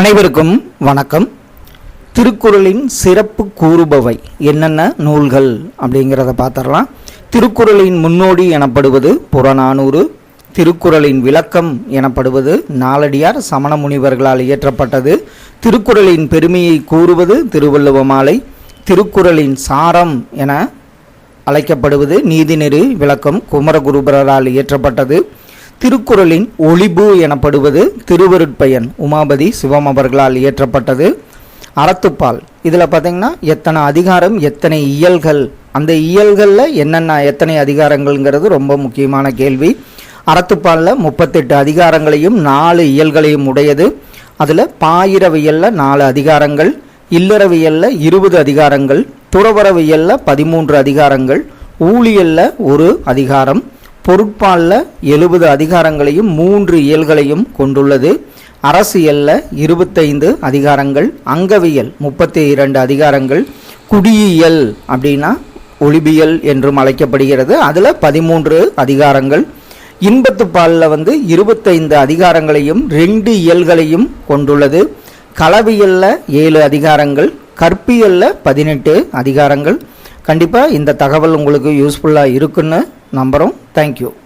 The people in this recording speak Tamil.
அனைவருக்கும் வணக்கம். திருக்குறளின் சிறப்பு கூறுபவை என்னென்ன நூல்கள் அப்படிங்கிறத பார்த்துடலாம். திருக்குறளின் முன்னோடி எனப்படுவது புறநானூறு திருக்குறளின் விளக்கம் எனப்படுவது நாலடியார் சமண முனிவர்களால் இயற்றப்பட்டது. திருக்குறளின் பெருமையை கூறுவது திருவள்ளுவ மாலை திருக்குறளின் சாரம் என அழைக்கப்படுவது நீதிநெறி விளக்கம் குமரகுருபரால் இயற்றப்பட்டது. திருக்குறளின் ஒளிபு எனப்படுவது திருவருட்பயன் உமாபதி சிவம் அவர்களால் இயற்றப்பட்டது. அறத்துப்பால். இதில் பார்த்தீங்கன்னா எத்தனை அதிகாரம் எத்தனை இயல்கள் அந்த இயல்களில் என்னென்ன எத்தனை அதிகாரங்கள்ங்கிறது ரொம்ப முக்கியமான கேள்வி. அறத்துப்பாலில் முப்பத்தெட்டு அதிகாரங்களையும் நாலு இயல்களையும் உடையது. அதில் பாயிரவியலில் நாலு அதிகாரங்கள் இல்லறவியலில் இருபது அதிகாரங்கள் துறவரவியலில் பதிமூன்று அதிகாரங்கள் ஊழியலில் ஒரு அதிகாரம் பொருட்பாலில் எழுபது அதிகாரங்களையும் மூன்று இயல்களையும் கொண்டுள்ளது. அரசியலில் இருபத்தைந்து அதிகாரங்கள் அங்கவியல் முப்பத்தி இரண்டு அதிகாரங்கள் குடியியல் அப்படின்னா ஒளிபியல் என்றும் அழைக்கப்படுகிறது. அதில் பதிமூன்று அதிகாரங்கள். இன்பத்து பாலில் வந்து இருபத்தைந்து அதிகாரங்களையும் ரெண்டு இயல்களையும் கொண்டுள்ளது. கலவியலில் ஏழு அதிகாரங்கள் கற்பியலில் பதினெட்டு அதிகாரங்கள். கண்டிப்பாக இந்த தகவல் உங்களுக்கு யூஸ்ஃபுல்லாக இருக்குன்னு நம்புகிறோம் Thank you.